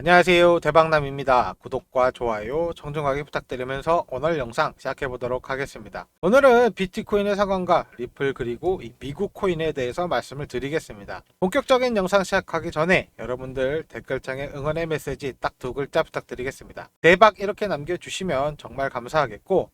안녕하세요. 대박남입니다. 구독과 좋아요 정중하게 부탁드리면서 오늘 영상 시작해 보도록 하겠습니다. 오늘은 비트코인의 상황과 리플 그리고 이 미국 코인에 대해서 말씀을 드리겠습니다. 본격적인 영상 시작하기 전에 여러분들 댓글창에 응원의 메시지 딱 두 글자 부탁드리겠습니다. 대박 이렇게 남겨주시면 정말 감사하겠고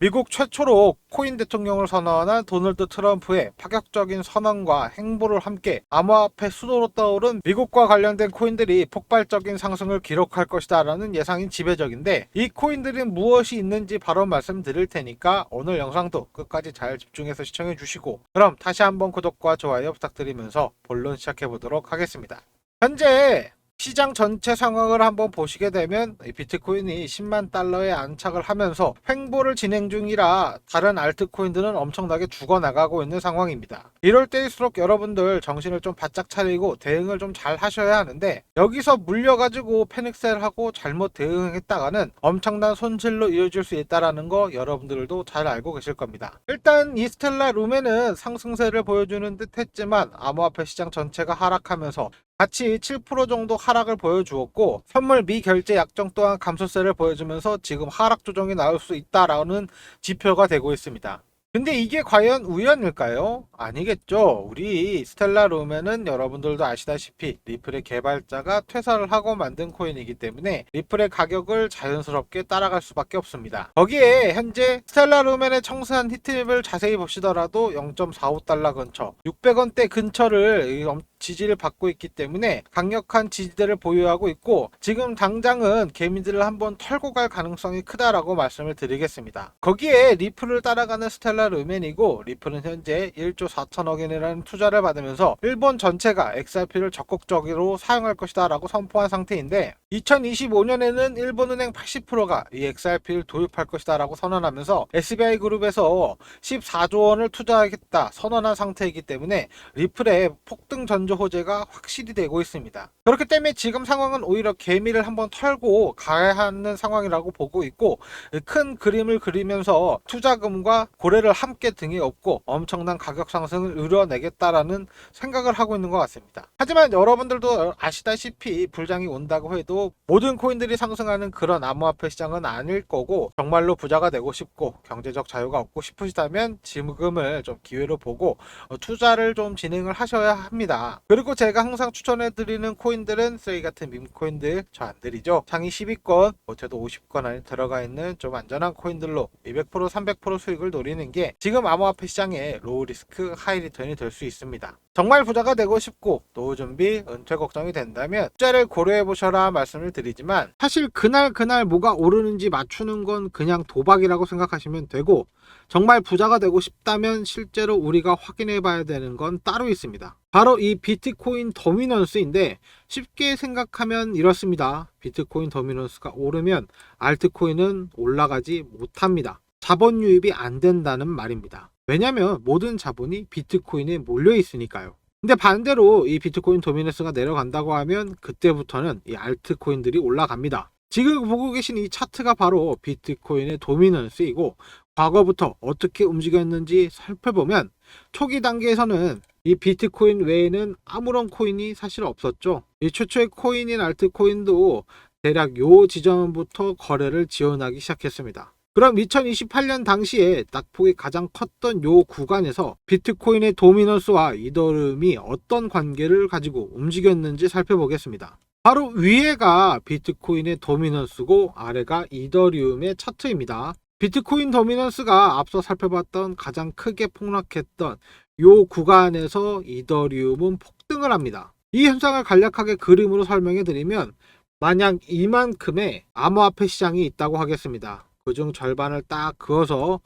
미국 최초로 코인 대통령을 선언한 도널드 트럼프의 파격적인 선언과 행보를 함께 암호화폐 수도로 떠오른 미국과 관련된 코인들이 폭발적인 상승을 기록할 것이다 라는 예상이 지배적인데 이 코인들은 무엇이 있는지 바로 말씀드릴 테니까 오늘 영상도 끝까지 잘 집중해서 시청해 주시고 그럼 다시 한번 구독과 좋아요 부탁드리면서 본론 시작해 보도록 하겠습니다. 현재 시장 전체 상황을 한번 보시게 되면 이 비트코인이 10만 달러에 안착을 하면서 횡보를 진행 중이라 다른 알트코인들은 엄청나게 죽어나가고 있는 상황입니다. 이럴 때일수록 여러분들 정신을 좀 바짝 차리고 대응을 좀 잘 하셔야 하는데 여기서 물려가지고 패닉셀하고 잘못 대응했다가는 엄청난 손실로 이어질 수 있다라는 거 여러분들도 잘 알고 계실 겁니다. 일단 이 스텔라 룸에는 상승세를 보여주는 듯 했지만 암호화폐 시장 전체가 하락하면서 같이 7% 정도 하락을 보여주었고 선물 미결제 약정 또한 감소세를 보여주면서 지금 하락 조정이 나올 수 있다라는 지표가 되고 있습니다. 근데 이게 과연 우연일까요? 아니겠죠. 우리 스텔라 룸에는 여러분들도 아시다시피 리플의 개발자가 퇴사를 하고 만든 코인이기 때문에 리플의 가격을 자연스럽게 따라갈 수밖에 없습니다. 거기에 현재 스텔라 룸의 청산 히트맵을 자세히 보시더라도 0.45달러 근처, 600원대 근처를 지지를 받고 있기 때문에 강력한 지지대를 보유하고 있고 지금 당장은 개미들을 한번 털고 갈 가능성이 크다라고 말씀을 드리겠습니다. 거기에 리플을 따라가는 스텔라 르멘이고 리플은 현재 1조 4천억 엔이라는 투자를 받으면서 일본 전체가 XRP를 적극적으로 사용할 것이다 라고 선포한 상태인데 2025년에는 일본은행 80%가 이 XRP를 도입할 것이다 라고 선언하면서 SBI 그룹에서 14조 원을 투자하겠다 선언한 상태이기 때문에 리플의 폭등 전조 호재가 확실히 되고 있습니다. 그렇기 때문에 지금 상황은 오히려 개미를 한번 털고 가야 하는 상황이라고 보고 있고 큰 그림을 그리면서 투자금과 고래를 함께 등에 업고 엄청난 가격 상승을 이뤄내겠다라는 생각을 하고 있는 것 같습니다. 하지만 여러분들도 아시다시피 불장이 온다고 해도 모든 코인들이 상승하는 그런 암호화폐 시장은 아닐 거고 정말로 부자가 되고 싶고 경제적 자유가 얻고 싶으시다면 지금을 좀 기회로 보고 어, 투자를 좀 진행을 하셔야 합니다. 그리고 제가 항상 추천해 드리는 코인들은 쓰레기 같은 밈코인들 저 안 드리죠. 상위 10위권, 못해도 50권 안에 들어가 있는 좀 안전한 코인들로 200% 300% 수익을 노리는 게 지금 암호화폐 시장의 로우 리스크 하이 리턴이 될 수 있습니다. 정말 부자가 되고 싶고 노후 준비, 은퇴 걱정이 된다면 투자를 고려해 보셔라 말씀을 드리지만 사실 그날 그날 뭐가 오르는지 맞추는 건 그냥 도박이라고 생각하시면 되고 정말 부자가 되고 싶다면 실제로 우리가 확인해 봐야 되는 건 따로 있습니다. 바로 이 비트코인 더미넌스인데 쉽게 생각하면 이렇습니다. 비트코인 더미넌스가 오르면 알트코인은 올라가지 못합니다. 자본 유입이 안 된다는 말입니다. 왜냐면 모든 자본이 비트코인에 몰려 있으니까요. 근데 반대로 이 비트코인 도미넌스가 내려간다고 하면 그때부터는 이 알트코인들이 올라갑니다. 지금 보고 계신 이 차트가 바로 비트코인의 도미넌스이고 과거부터 어떻게 움직였는지 살펴보면 초기 단계에서는 이 비트코인 외에는 아무런 코인이 사실 없었죠. 이 최초의 코인인 알트코인도 대략 요 지점부터 거래를 지원하기 시작했습니다. 그럼 2028년 당시에 낙폭이 가장 컸던 요 구간에서 비트코인의 도미넌스와 이더름이 어떤 관계를 가지고 움직였는지 살펴보겠습니다. 바로 위에가 비트코인의 도미넌스고 아래가 이더리움의 차트입니다. 비트코인 도미넌스가 앞서 살펴봤던 가장 크게 폭락했던 요 구간에서 이더리움은 폭등을 합니다. 이 현상을 간략하게 그림으로 설명해 드리면 만약 이만큼의 암호화폐 시장이 있다고 하겠습니다. 그 중 절반을 딱 그어서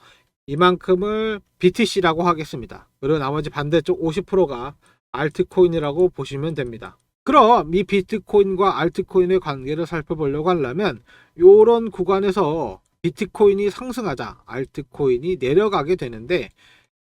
이만큼을 BTC라고 하겠습니다. 그리고 나머지 반대쪽 50%가 알트코인이라고 보시면 됩니다. 그럼 이 비트코인과 알트코인의 관계를 살펴보려고 하려면 이런 구간에서 비트코인이 상승하자 알트코인이 내려가게 되는데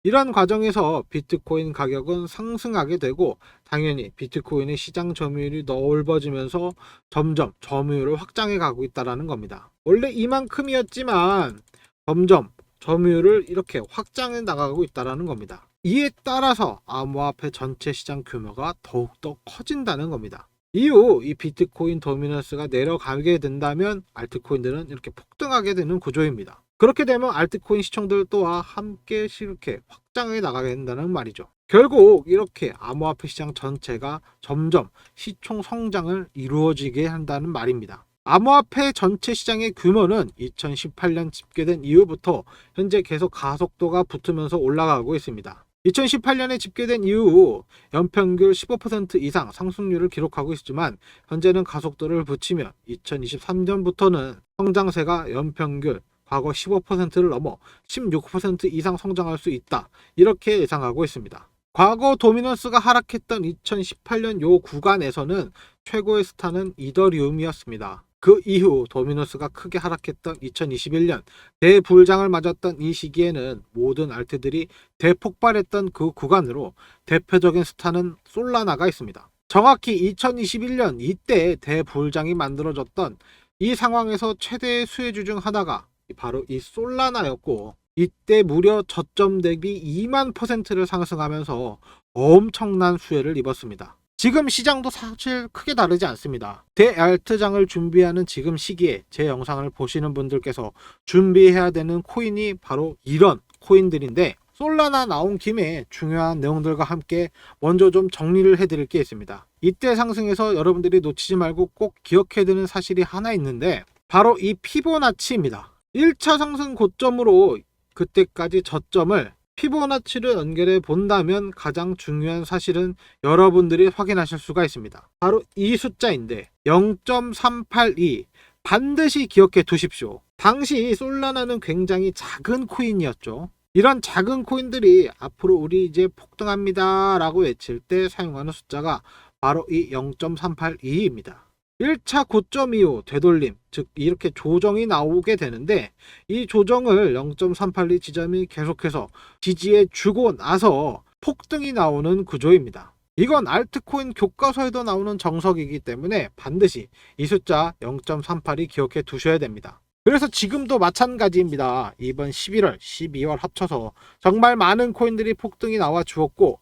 이런 과정에서 비트코인 가격은 상승하게 되고 당연히 비트코인의 시장 점유율이 넓어지면서 점점 점유율을 확장해 가고 있다는 겁니다. 원래 이만큼이었지만 점점 점유율을 이렇게 확장해 나가고 있다는 겁니다. 이에 따라서 암호화폐 전체 시장 규모가 더욱더 커진다는 겁니다. 이후 이 비트코인 도미넌스가 내려가게 된다면 알트코인들은 이렇게 폭등하게 되는 구조입니다. 그렇게 되면 알트코인 시청들 또한 함께 이렇게 확장해 나가게 된다는 말이죠. 결국 이렇게 암호화폐 시장 전체가 점점 시총 성장을 이루어지게 한다는 말입니다. 암호화폐 전체 시장의 규모는 2018년 집계된 이후부터 현재 계속 가속도가 붙으면서 올라가고 있습니다. 2018년에 집계된 이후 연평균 15% 이상 상승률을 기록하고 있지만 현재는 가속도를 붙이며 2023년부터는 성장세가 연평균 과거 15%를 넘어 16% 이상 성장할 수 있다. 이렇게 예상하고 있습니다. 과거 도미넌스가 하락했던 2018년 요 구간에서는 최고의 스타는 이더리움이었습니다. 그 이후 도미노스가 크게 하락했던 2021년 대불장을 맞았던 이 시기에는 모든 알트들이 대폭발했던 그 구간으로 대표적인 스타는 솔라나가 있습니다. 정확히 2021년 이때 대불장이 만들어졌던 이 상황에서 최대의 수혜주 중 하나가 바로 이 솔라나였고 이때 무려 저점 대비 2만 퍼센트를 상승하면서 엄청난 수혜를 입었습니다. 지금 시장도 사실 크게 다르지 않습니다. 대알트장을 준비하는 지금 시기에 제 영상을 보시는 분들께서 준비해야 되는 코인이 바로 이런 코인들인데 솔라나 나온 김에 중요한 내용들과 함께 먼저 좀 정리를 해드릴 게 있습니다. 이때 상승에서 여러분들이 놓치지 말고 꼭 기억해야 되는 사실이 하나 있는데 바로 이 피보나치입니다. 1차 상승 고점으로 그때까지 저점을 피보나치를 연결해 본다면 가장 중요한 사실은 여러분들이 확인하실 수가 있습니다. 바로 이 숫자인데 0.382 반드시 기억해 두십시오. 당시 솔라나는 굉장히 작은 코인이었죠. 이런 작은 코인들이 앞으로 우리 이제 폭등합니다 라고 외칠 때 사용하는 숫자가 바로 이 0.382입니다. 1차 고점 이후 되돌림, 즉 이렇게 조정이 나오게 되는데 이 조정을 0.382 지점이 계속해서 지지해 주고 나서 폭등이 나오는 구조입니다. 이건 알트코인 교과서에도 나오는 정석이기 때문에 반드시 이 숫자 0.38이 기억해 두셔야 됩니다. 그래서 지금도 마찬가지입니다. 이번 11월, 12월 합쳐서 정말 많은 코인들이 폭등이 나와 주었고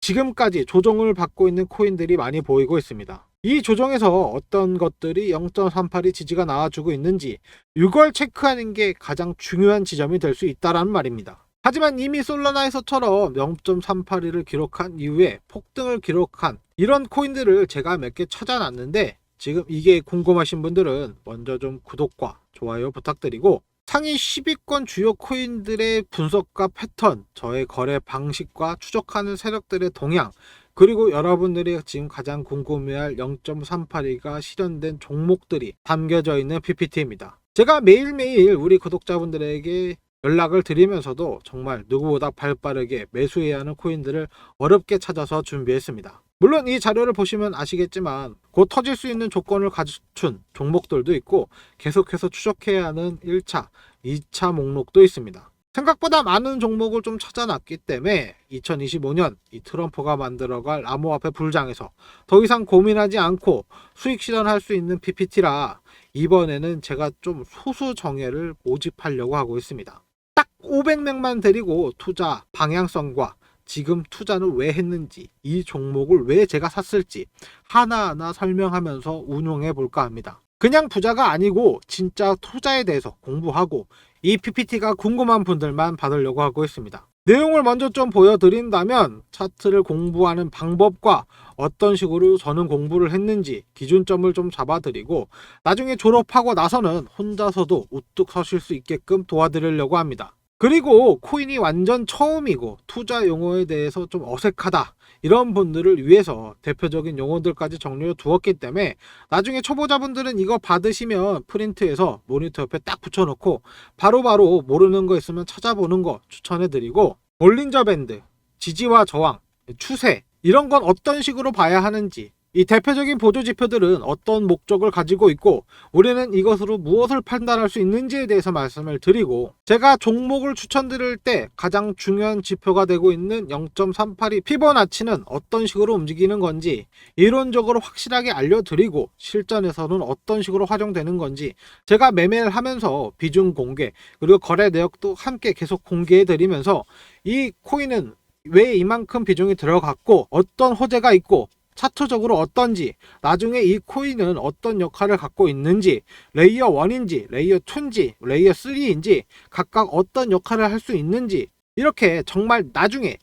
지금까지 조정을 받고 있는 코인들이 많이 보이고 있습니다. 이 조정에서 어떤 것들이 0.38이 지지가 나와주고 있는지 이걸 체크하는 게 가장 중요한 지점이 될 수 있다라는 말입니다. 하지만 이미 솔라나에서처럼 0.382를 기록한 이후에 폭등을 기록한 이런 코인들을 제가 몇 개 찾아놨는데 지금 이게 궁금하신 분들은 먼저 좀 구독과 좋아요 부탁드리고 상위 10위권 주요 코인들의 분석과 패턴, 저의 거래 방식과 추적하는 세력들의 동향, 그리고 여러분들이 지금 가장 궁금해할 0.382가 실현된 종목들이 담겨져 있는 PPT입니다. 제가 매일매일 우리 구독자분들에게 연락을 드리면서도 정말 누구보다 발빠르게 매수해야 하는 코인들을 어렵게 찾아서 준비했습니다. 물론 이 자료를 보시면 아시겠지만 곧 터질 수 있는 조건을 갖춘 종목들도 있고 계속해서 추적해야 하는 1차, 2차 목록도 있습니다. 생각보다 많은 종목을 좀 찾아놨기 때문에 2025년 이 트럼프가 만들어갈 암호화폐 불장에서 더 이상 고민하지 않고 수익 실현할 수 있는 PPT라 이번에는 제가 좀 소수 정예를 모집하려고 하고 있습니다. 딱 500명만 데리고 투자 방향성과 지금 투자는 왜 했는지, 이 종목을 왜 제가 샀을지 하나하나 설명하면서 운용해 볼까 합니다. 그냥 부자가 아니고 진짜 투자에 대해서 공부하고 이 PPT가 궁금한 분들만 받으려고 하고 있습니다. 내용을 먼저 좀 보여드린다면 차트를 공부하는 방법과 어떤 식으로 저는 공부를 했는지 기준점을 좀 잡아드리고 나중에 졸업하고 나서는 혼자서도 우뚝 서실 수 있게끔 도와드리려고 합니다. 그리고 코인이 완전 처음이고 투자 용어에 대해서 좀 어색하다 이런 분들을 위해서 대표적인 용어들까지 정리해 두었기 때문에 나중에 초보자분들은 이거 받으시면 프린트해서 모니터 옆에 딱 붙여놓고 바로바로 모르는 거 있으면 찾아보는 거 추천해 드리고 볼린저 밴드 지지와 저항 추세 이런 건 어떤 식으로 봐야 하는지 이 대표적인 보조 지표들은 어떤 목적을 가지고 있고 우리는 이것으로 무엇을 판단할 수 있는지에 대해서 말씀을 드리고 제가 종목을 추천드릴 때 가장 중요한 지표가 되고 있는 0.382 피보나치는 어떤 식으로 움직이는 건지 이론적으로 확실하게 알려드리고 실전에서는 어떤 식으로 활용되는 건지 제가 매매를 하면서 비중 공개 그리고 거래 내역도 함께 계속 공개해 드리면서 이 코인은 왜 이만큼 비중이 들어갔고 어떤 호재가 있고 차트적으로 어떤지, 나중에 이 코인은 어떤 역할을 갖고 있는지, 레이어 1인지, 레이어 2인지, 레이어 3인지, 각각 어떤 역할을 할 수 있는지, 이렇게 정말 나중에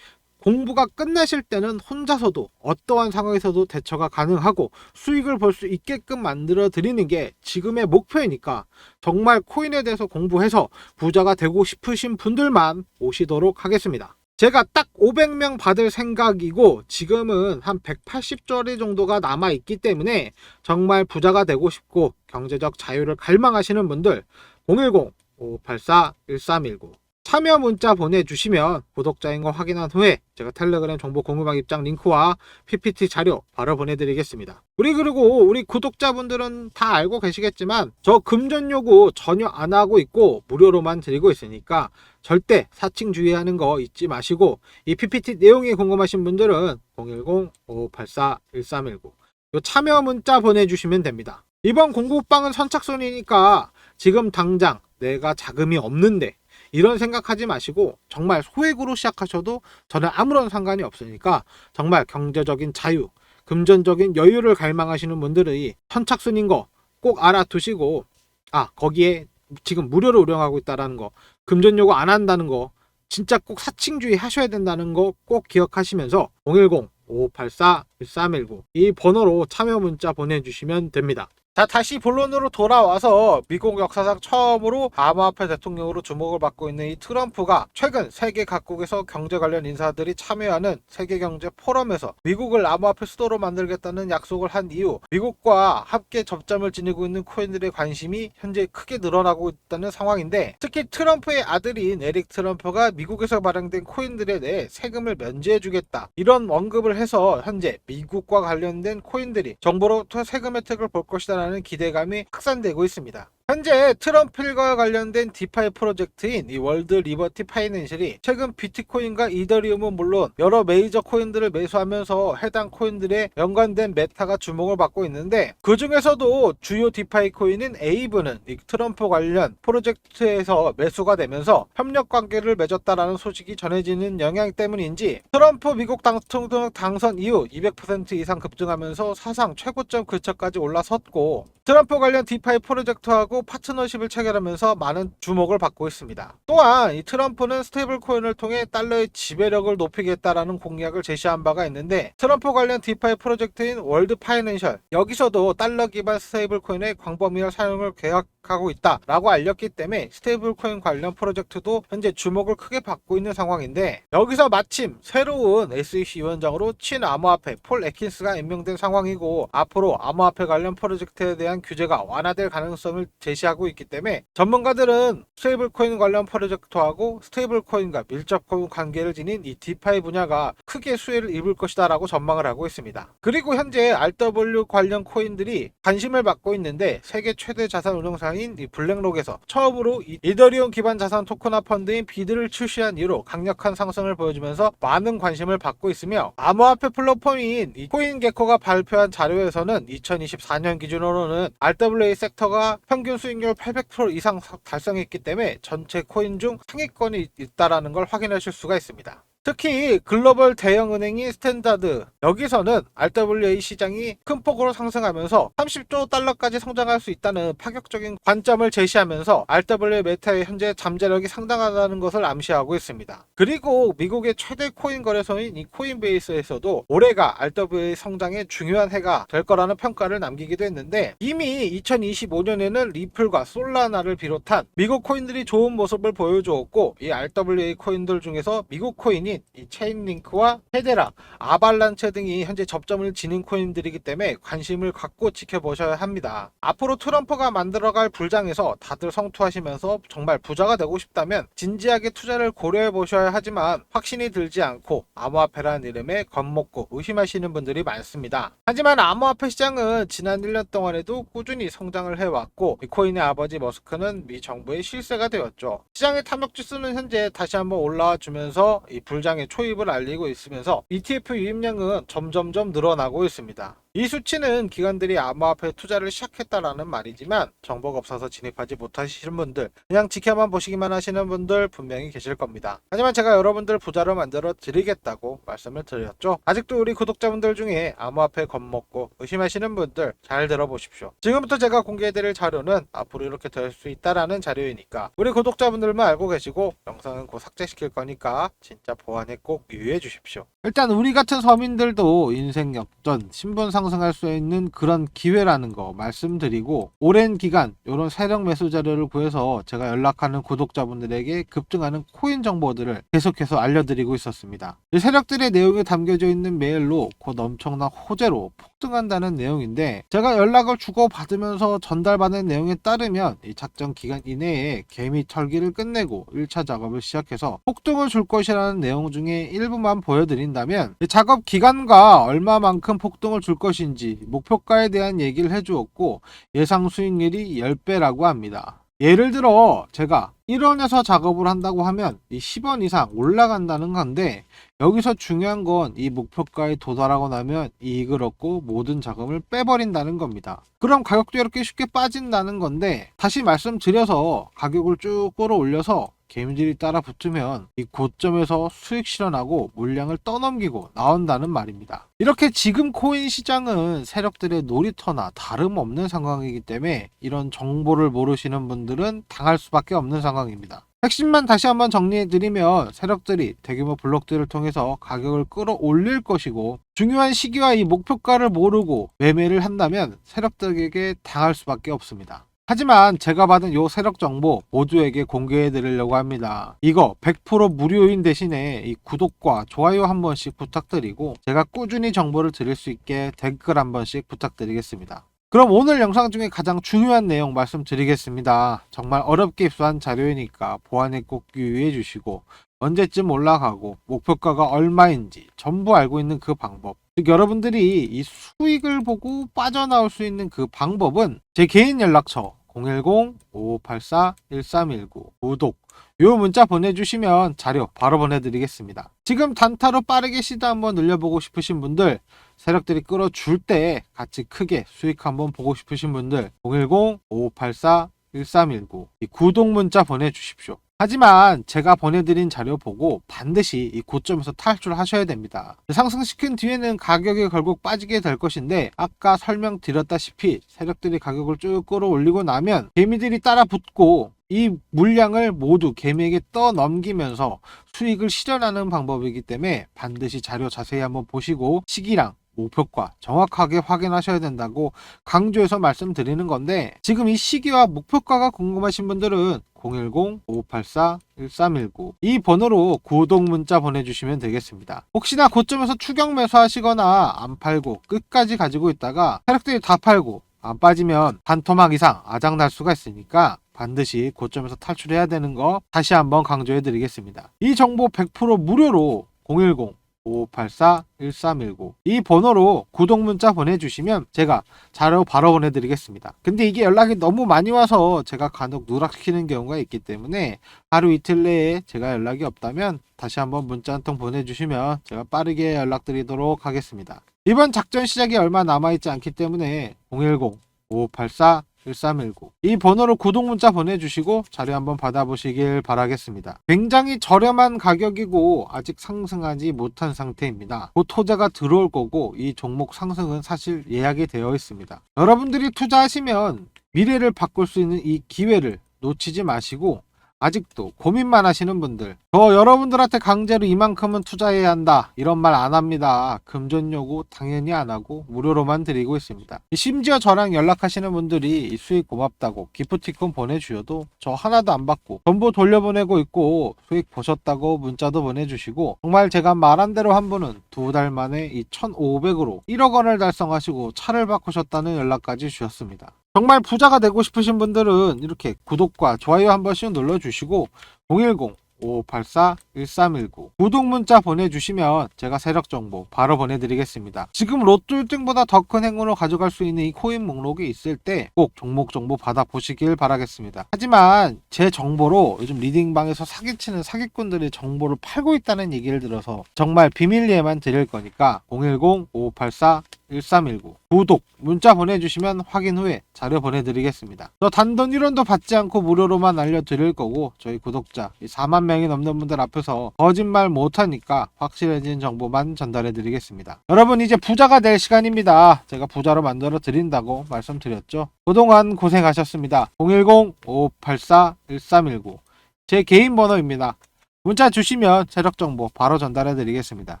공부가 끝나실 때는 혼자서도 어떠한 상황에서도 대처가 가능하고 수익을 벌수 있게끔 만들어 드리는 게 지금의 목표이니까 정말 코인에 대해서 공부해서 부자가 되고 싶으신 분들만 오시도록 하겠습니다. 제가 딱 500명 받을 생각이고 지금은 한 180조리 정도가 남아 있기 때문에 정말 부자가 되고 싶고 경제적 자유를 갈망하시는 분들 010-584-1319 참여 문자 보내주시면 구독자인 거 확인한 후에 제가 텔레그램 정보 공유방 입장 링크와 PPT 자료 바로 보내드리겠습니다. 우리 그리고 우리 구독자분들은 다 알고 계시겠지만 저 금전 요구 전혀 안 하고 있고 무료로만 드리고 있으니까 절대 사칭 주의하는 거 잊지 마시고 이 PPT 내용이 궁금하신 분들은 010-5584-1319 요 참여 문자 보내주시면 됩니다. 이번 공부방은 선착순이니까 지금 당장 내가 자금이 없는데 이런 생각하지 마시고 정말 소액으로 시작하셔도 저는 아무런 상관이 없으니까 정말 경제적인 자유, 금전적인 여유를 갈망하시는 분들이 선착순인 거 꼭 알아두시고 아 거기에 지금 무료로 운영하고 있다라는 거 금전 요구 안 한다는 거 진짜 꼭 사칭주의 하셔야 된다는 거 꼭 기억하시면서 010 584 1319 이 번호로 참여 문자 보내주시면 됩니다. 자 다시 본론으로 돌아와서 미국 역사상 처음으로 암호화폐 대통령으로 주목을 받고 있는 이 트럼프가 최근 세계 각국에서 경제 관련 인사들이 참여하는 세계경제 포럼에서 미국을 암호화폐 수도로 만들겠다는 약속을 한 이후 미국과 함께 접점을 지니고 있는 코인들의 관심이 현재 크게 늘어나고 있다는 상황인데 특히 트럼프의 아들인 에릭 트럼프가 미국에서 발행된 코인들에 대해 세금을 면제해주겠다 이런 언급을 해서 현재 미국과 관련된 코인들이 정부로부터 세금 혜택을 볼 것이다라는 기대감이 확산되고 있습니다. 현재 트럼프 일과 관련된 디파이 프로젝트인 이 월드 리버티 파이낸셜이 최근 비트코인과 이더리움은 물론 여러 메이저 코인들을 매수하면서 해당 코인들에 연관된 메타가 주목을 받고 있는데 그 중에서도 주요 디파이 코인인 에이브는 이 트럼프 관련 프로젝트에서 매수가 되면서 협력 관계를 맺었다라는 소식이 전해지는 영향 때문인지 트럼프 미국 당통령 당선 이후 200% 이상 급증하면서 사상 최고점 근처까지 올라섰고 트럼프 관련 디파이 프로젝트하고 파트너십을 체결하면서 많은 주목을 받고 있습니다. 또한 이 트럼프는 스테이블 코인을 통해 달러의 지배력을 높이겠다라는 공약을 제시한 바가 있는데 트럼프 관련 디파이 프로젝트인 월드 파이낸셜 여기서도 달러 기반 스테이블 코인의 광범위한 사용을 계획하고 있다라고 알렸기 때문에 스테이블 코인 관련 프로젝트도 현재 주목을 크게 받고 있는 상황인데 여기서 마침 새로운 SEC 위원장으로 친 암호화폐 폴 에킨스가 임명된 상황이고 앞으로 암호화폐 관련 프로젝트에 대한 규제가 완화될 가능성을 제시하고 있기 때문에 전문가들은 스테이블 코인 관련 프로젝트하고 스테이블 코인과 밀접 관계를 지닌 이 디파이 분야가 크게 수혜를 입을 것이다라고 전망을 하고 있습니다. 그리고 현재 RW 관련 코인들이 관심을 받고 있는데 세계 최대 자산 운용사인 이 블랙록에서 처음으로 이 이더리움 기반 자산 토큰화 펀드인 비드를 출시한 이후로 강력한 상승을 보여주면서 많은 관심을 받고 있으며 암호화폐 플랫폼인 이 코인게코가 발표한 자료에서는 2024년 기준으로는 RWA 섹터가 평균 수익률 800% 이상 달성했기 때문에 전체 코인 중 상위권이 있다라는 걸 확인하실 수가 있습니다. 특히 글로벌 대형 은행인 스탠다드 여기서는 RWA 시장이 큰 폭으로 상승하면서 30조 달러까지 성장할 수 있다는 파격적인 관점을 제시하면서 RWA 메타의 현재 잠재력이 상당하다는 것을 암시하고 있습니다. 그리고 미국의 최대 코인 거래소인 이 코인베이스에서도 올해가 RWA 성장의 중요한 해가 될 거라는 평가를 남기기도 했는데 이미 2025년에는 리플과 솔라나를 비롯한 미국 코인들이 좋은 모습을 보여주었고 이 RWA 코인들 중에서 미국 코인 인 이 체인링크와 헤데라, 아발란체 등이 현재 접점을 지닌 코인들이기 때문에 관심을 갖고 지켜보셔야 합니다. 앞으로 트럼프가 만들어갈 불장에서 다들 성투하시면서 정말 부자가 되고 싶다면 진지하게 투자를 고려해 보셔야 하지만 확신이 들지 않고 암호화폐라는 이름에 겁먹고 의심하시는 분들이 많습니다. 하지만 암호화폐 시장은 지난 1년 동안에도 꾸준히 성장을 해왔고 비코인의 아버지 머스크는 미 정부의 실세가 되었죠. 시장의 탐욕 지수는 현재 다시 한번 올라와 주면서 이불 장의 초입을 알리고 있으면서 ETF 유입량은 점점점 늘어나고 있습니다. 이 수치는 기관들이 암호화폐 투자를 시작했다라는 말이지만 정보가 없어서 진입하지 못하시는 분들, 그냥 지켜만 보시기만 하시는 분들 분명히 계실 겁니다. 하지만 제가 여러분들 부자로 만들어 드리겠다고 말씀을 드렸죠. 아직도 우리 구독자분들 중에 암호화폐 겁먹고 의심하시는 분들 잘 들어보십시오. 지금부터 제가 공개해드릴 자료는 앞으로 이렇게 될 수 있다라는 자료이니까 우리 구독자분들만 알고 계시고 영상은 곧 삭제시킬 거니까 진짜 보안에 꼭 유의해 주십시오. 일단 우리 같은 서민들도 인생 역전, 신분 상 승할 수 있는 그런 기회라는 거 말씀드리고 오랜 기간 이런 세력 매수 자료를 구해서 제가 연락하는 구독자분들에게 급등하는 코인 정보들을 계속해서 알려드리고 있었습니다. 이 세력들의 내용이 담겨져 있는 메일로 곧 엄청난 호재로 폭등한다는 내용인데 제가 연락을 주고 받으면서 전달받은 내용에 따르면 이 작전 기간 이내에 개미 털기를 끝내고 1차 작업을 시작해서 폭등을 줄 것이라는 내용 중에 일부만 보여드린다면 이 작업 기간과 얼마만큼 폭등을 줄 것인지 목표가에 대한 얘기를 해주었고 예상 수익률이 10배라고 합니다. 예를 들어 제가 1원에서 작업을 한다고 하면 이 10원 이상 올라간다는 건데 여기서 중요한 건 이 목표가에 도달하고 나면 이익을 얻고 모든 자금을 빼버린다는 겁니다. 그럼 가격도 이렇게 쉽게 빠진다는 건데 다시 말씀드려서 가격을 쭉 끌어올려서 개미들이 따라 붙으면 이 고점에서 수익 실현하고 물량을 떠넘기고 나온다는 말입니다. 이렇게 지금 코인 시장은 세력들의 놀이터나 다름없는 상황이기 때문에 이런 정보를 모르시는 분들은 당할 수밖에 없는 상황입니다. 핵심만 다시 한번 정리해드리면 세력들이 대규모 블록들을 통해서 가격을 끌어올릴 것이고 중요한 시기와 이 목표가를 모르고 매매를 한다면 세력들에게 당할 수밖에 없습니다. 하지만 제가 받은 요 세력 정보 모두에게 공개해 드리려고 합니다. 이거 100% 무료인 대신에 이 구독과 좋아요 한 번씩 부탁드리고 제가 꾸준히 정보를 드릴 수 있게 댓글 한 번씩 부탁드리겠습니다. 그럼 오늘 영상 중에 가장 중요한 내용 말씀드리겠습니다. 정말 어렵게 입수한 자료이니까 보안에 꼭 유의해 주시고 언제쯤 올라가고 목표가가 얼마인지 전부 알고 있는 그 방법. 즉 여러분들이 이 수익을 보고 빠져나올 수 있는 그 방법은 제 개인 연락처 010-5584-1319 구독 요 문자 보내주시면 자료 바로 보내드리겠습니다. 지금 단타로 빠르게 시드 한번 늘려보고 싶으신 분들 세력들이 끌어줄 때 같이 크게 수익 한번 보고 싶으신 분들 010-5584-1319이 구독 문자 보내주십시오. 하지만 제가 보내드린 자료 보고 반드시 이 고점에서 탈출하셔야 됩니다. 상승시킨 뒤에는 가격이 결국 빠지게 될 것인데 아까 설명드렸다시피 세력들이 가격을 쭉 끌어올리고 나면 개미들이 따라 붙고 이 물량을 모두 개미에게 떠넘기면서 수익을 실현하는 방법이기 때문에 반드시 자료 자세히 한번 보시고 시기랑 목표가 정확하게 확인하셔야 된다고 강조해서 말씀드리는 건데 지금 이 시기와 목표가가 궁금하신 분들은 010-5584-1319 이 번호로 구독 문자 보내주시면 되겠습니다. 혹시나 고점에서 추격 매수하시거나 안 팔고 끝까지 가지고 있다가 세력들이 다 팔고 안 빠지면 반토막 이상 아작날 수가 있으니까 반드시 고점에서 탈출해야 되는 거 다시 한번 강조해 드리겠습니다. 이 정보 100% 무료로 010 5584-1319. 이 번호로 구독 문자 보내주시면 제가 자료 바로 보내드리겠습니다. 근데 이게 연락이 너무 많이 와서 제가 간혹 누락시키는 경우가 있기 때문에 하루 이틀 내에 제가 연락이 없다면 다시 한번 문자 한 통 보내주시면 제가 빠르게 연락드리도록 하겠습니다. 이번 작전 시작이 얼마 남아있지 않기 때문에 010 5584 1319. 이 번호로 구독 문자 보내주시고 자료 한번 받아보시길 바라겠습니다. 굉장히 저렴한 가격이고 아직 상승하지 못한 상태입니다. 곧 토자가 들어올 거고 이 종목 상승은 사실 예약이 되어 있습니다. 여러분들이 투자하시면 미래를 바꿀 수 있는 이 기회를 놓치지 마시고 아직도 고민만 하시는 분들 저 여러분들한테 강제로 이만큼은 투자해야 한다 이런 말 안 합니다. 금전 요구 당연히 안 하고 무료로만 드리고 있습니다. 심지어 저랑 연락하시는 분들이 수익 고맙다고 기프티콘 보내주셔도 저 하나도 안 받고 전부 돌려보내고 있고 수익 보셨다고 문자도 보내주시고 정말 제가 말한 대로 한 분은 두 달 만에 이 1500으로 1억 원을 달성하시고 차를 바꾸셨다는 연락까지 주셨습니다 정말 부자가 되고 싶으신 분들은 이렇게 구독과 좋아요 한 번씩 눌러주시고 010 5584-1319 구독 문자 보내주시면 제가 세력 정보 바로 보내드리겠습니다. 지금 로또 1등보다 더 큰 행운을 가져갈 수 있는 이 코인 목록이 있을 때 꼭 종목 정보 받아보시길 바라겠습니다. 하지만 제 정보로 요즘 리딩방에서 사기치는 사기꾼들이 정보를 팔고 있다는 얘기를 들어서 정말 비밀리에만 드릴 거니까 010-5584 1319 구독 문자 보내주시면 확인 후에 자료 보내드리겠습니다. 저 단돈 1원도 받지 않고 무료로만 알려드릴 거고 저희 구독자 4만 명이 넘는 분들 앞에서 거짓말 못하니까 확실해진 정보만 전달해드리겠습니다. 여러분 이제 부자가 될 시간입니다. 제가 부자로 만들어 드린다고 말씀드렸죠. 그동안 고생하셨습니다. 010-5584-1319 제 개인 번호입니다. 문자 주시면 세력 정보 바로 전달해 드리겠습니다.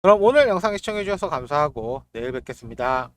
그럼 오늘 영상 시청해 주셔서 감사하고 내일 뵙겠습니다.